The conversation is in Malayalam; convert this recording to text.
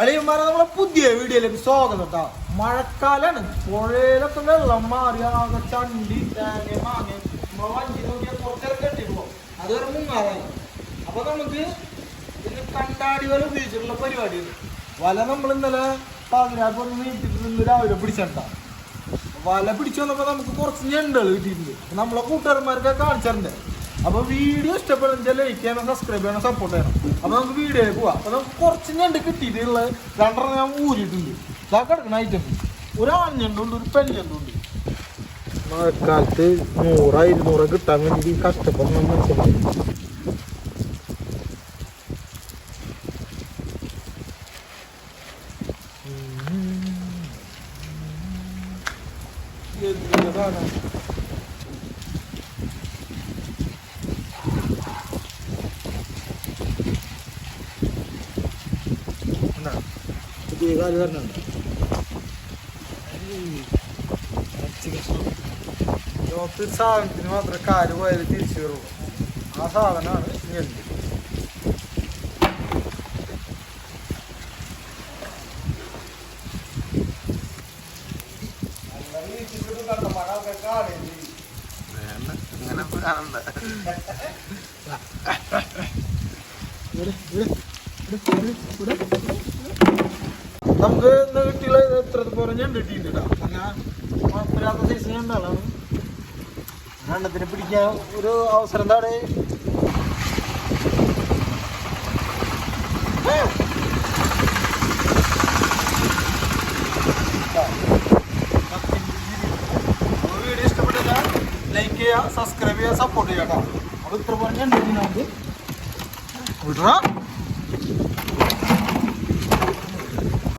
അളിയന്മാരെ നമ്മളെ പുതിയ വീഡിയോയിലേക്ക് സ്വാഗതം കേട്ടോ മഴക്കാലാണ്. പുഴയിലൊക്കെ വെള്ളം മാറി ആകെ ചണ്ടി തേങ്ങ മാങ്ങ. നമ്മളെ അതുവരെ മുങ്ങാറായി അപ്പൊ നമുക്ക് ഇതിന് കണ്ടാടി വല ഉപയോഗിച്ചിട്ടുള്ള പരിപാടിയാണ്. വല നമ്മൾ ഇന്നലെ പതിനാറ് നിന്ന് രാവിലെ പിടിച്ചിട്ടാ വല പിടിച്ചു വന്നപ്പോ നമുക്ക് കുറച്ച് ഞണ്ടുകൾ കിട്ടിയിട്ടുണ്ട്. നമ്മളെ കൂട്ടുകാരന്മാർക്ക് കാണിച്ചിട്ടുണ്ട് അപ്പൊ വീഡിയോ ഇഷ്ടപ്പെടുന്ന ലൈക്ക് ചെയ്യണം സബ്സ്ക്രൈബ് ചെയ്യണം സപ്പോർട്ട് ചെയ്യണം അപ്പൊ നമുക്ക് വീഡിയോയിൽ പോവാം അപ്പൊ നമുക്ക് കുറച്ച് ഞണ്ട് കിട്ടിയിട്ടുള്ള രണ്ടെണ്ണം ഞാൻ ഊരിയിട്ടുണ്ട് ഇതാ കിടക്കുന്ന ഐറ്റം ഒരു ആഞ്ഞണ്ടുണ്ട് ഒരു പെഞ്ഞണ്ടുണ്ട് മഴക്കാലത്ത് നൂറ ഇരുന്നൂറ് കിട്ടാൻ വേണ്ടി കഷ്ടപ്പെടുന്ന മനുഷ്യന്മാർ എന്താണ് പുതിയ കാൽ വരണുണ്ട് ലോകത്ത് സാധനത്തിന് മാത്രം കാൽ പോയാൽ തിരിച്ചു കയറുള്ളൂ. ആ സാധനമാണ് ഞണ്ട് നമുക്ക് ഇന്ന് കിട്ടിയുള്ള എത്ര ഞണ്ട് കിട്ടിയിട്ടുണ്ട് കുഴപ്പമില്ലാത്ത സൈസ് ഞണ്ടാളാണ് എണ്ണത്തിന് പിടിക്കാൻ ഒരു അവസരം എന്താണ് വീഡിയോ ഇഷ്ടപ്പെട്ടില്ല ലൈക്ക് ചെയ്യുക സബ്സ്ക്രൈബ് ചെയ്യുക സപ്പോർട്ട് ചെയ്യുക കേട്ടോ. അപ്പോൾ ഇത്ര പറഞ്ഞാൽ വിടണം